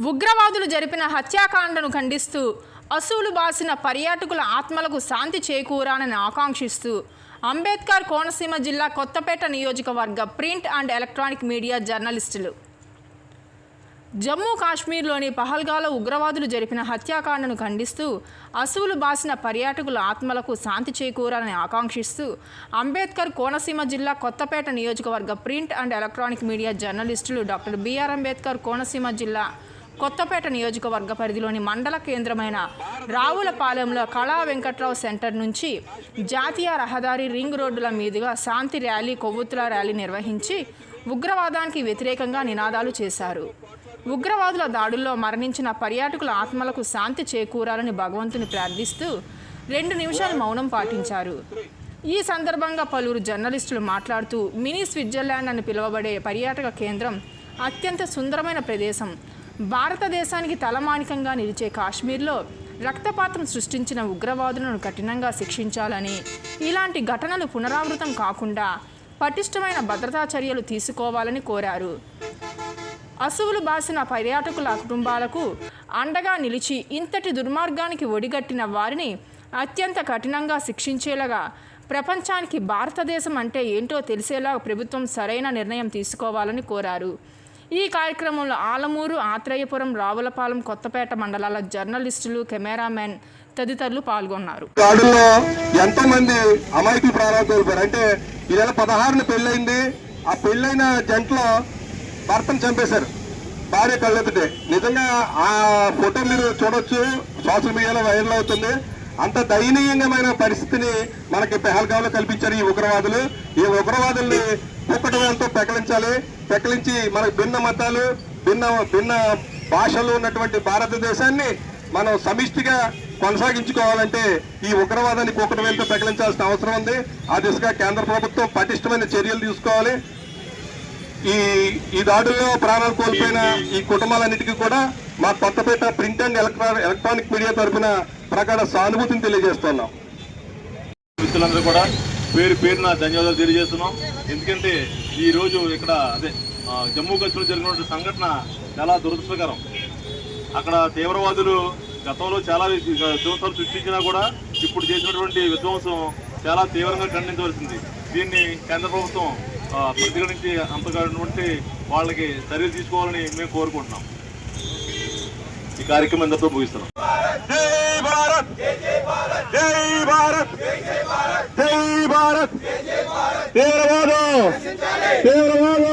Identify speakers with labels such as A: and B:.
A: ఉగ్రవాదులు జరిపిన హత్యాకాండను ఖండిస్తూ అసూలు బాసిన పర్యాటకుల ఆత్మలకు శాంతి చేకూరాలని ఆకాంక్షిస్తూ అంబేద్కర్ కోనసీమ జిల్లా కొత్తపేట నియోజకవర్గ ప్రింట్ అండ్ ఎలక్ట్రానిక్ మీడియా జర్నలిస్టులు. జమ్మూ కాశ్మీర్లోని పహల్గాలో ఉగ్రవాదులు జరిపిన హత్యాకాండను ఖండిస్తూ అసువులు బాసిన పర్యాటకుల ఆత్మలకు శాంతి చేకూరాలని ఆకాంక్షిస్తూ అంబేద్కర్ కోనసీమ జిల్లా కొత్తపేట నియోజకవర్గ ప్రింట్ అండ్ ఎలక్ట్రానిక్ మీడియా జర్నలిస్టులు doctor B R Ambedkar Konaseema జిల్లా కొత్తపేట నియోజకవర్గ పరిధిలోని మండల కేంద్రమైన రావులపాలెంలో కళా వెంకట్రావు సెంటర్ నుంచి జాతీయ రహదారి రింగ్ రోడ్డుల మీదుగా శాంతి ర్యాలీ కొవ్వొత్తుల ర్యాలీ నిర్వహించి ఉగ్రవాదానికి వ్యతిరేకంగా నినాదాలు చేశారు. ఉగ్రవాదుల దాడుల్లో మరణించిన పర్యాటకుల ఆత్మలకు శాంతి చేకూరాలని భగవంతుని ప్రార్థిస్తూ రెండు నిమిషాలు మౌనం పాటించారు. ఈ సందర్భంగా పలువురు జర్నలిస్టులు మాట్లాడుతూ మినీ స్విట్జర్లాండ్ అని పిలువబడే పర్యాటక కేంద్రం అత్యంత సుందరమైన ప్రదేశం. భారతదేశానికి తలమానికంగా నిలిచే కాశ్మీర్లో రక్తపాతం సృష్టించిన ఉగ్రవాదులను కఠినంగా శిక్షించాలని ఇలాంటి ఘటనలు పునరావృతం కాకుండా పటిష్టమైన భద్రతా చర్యలు తీసుకోవాలని కోరారు. అసువులు బాసిన పర్యాటకుల కుటుంబాలకు అండగా నిలిచి ఇంతటి దుర్మార్గానికి ఒడిగట్టిన వారిని అత్యంత కఠినంగా శిక్షించేలాగా ప్రపంచానికి భారతదేశం అంటే ఏంటో తెలిసేలా ప్రభుత్వం సరైన నిర్ణయం తీసుకోవాలని కోరారు. ఈ కార్యక్రమంలో ఆలమూరు ఆత్రేయపురం రావులపాలెం కొత్తపేట మండలాల జర్నలిస్టులు కెమెరామెన్ తదితరులు పాల్గొన్నారు.
B: దాడుల్లో ఎంతో మంది అమాయకులు ప్రాణాలు కోల్పోయారు. అంటే ఈ నెల పదహారున పెళ్ళైంది ఆ పెళ్ళైన జంటలో భర్తను చంపేశారు. భార్య కళ్ళెత్తుటే. నిజంగా ఆ ఫోటో మీరు చూడొచ్చు. సోషల్ మీడియాలో వైరల్ అవుతుంది. అంత దయనీయంగా పరిస్థితిని మనకి పెహల్గాంలో కల్పించారు ఈ ఉగ్రవాదులు. ఈ ఉగ్రవాదుల్ని కుక్కటం ఎంతో పెకలించాలి పెకలించి మనకు భిన్న మతాలు భిన్న భిన్న భాషలు ఉన్నటువంటి భారతదేశాన్ని మనం సమిష్టిగా కొనసాగించుకోవాలంటే ఈ ఉగ్రవాదాన్ని కుక్కడం ఎంతో పెకలించాల్సిన అవసరం ఉంది. ఆ దిశగా కేంద్ర ప్రభుత్వం పటిష్టమైన చర్యలు తీసుకోవాలి. ఈ ఈ దాడుల్లో ప్రాణాలు కోల్పోయిన ఈ కుటుంబాలన్నిటికీ కూడా మా కొత్తపేట ప్రింట్ అండ్ ఎలక్ట్రా ఎలక్ట్రానిక్ మీడియా తరఫున ప్రకార సానుభూతిని తెలియజేస్తున్నాం.
C: మిత్రులందరూ కూడా పేరు పేరున ధన్యవాదాలు తెలియజేస్తున్నాం. ఎందుకంటే ఈ రోజు ఇక్కడ అదే జమ్మూ కాశ్మీర్ జరిగినటువంటి సంఘటన చాలా దురదృష్టకరం. అక్కడ తీవ్రవాదులు గతంలో చాలా విధ్వంసాలు సృష్టించినా కూడా ఇప్పుడు చేసినటువంటి విధ్వంసం చాలా తీవ్రంగా ఖండించవలసింది. దీన్ని కేంద్ర ప్రభుత్వం ఆ, అంతగానటువంటి వాళ్ళకి చర్యలు తీసుకోవాలని మేము కోరుకుంటున్నాం. ఈ కార్యక్రమం ఎంతతో ముగిస్తున్నాం.
B: తీవ్రవాదం తీవ్రవాదం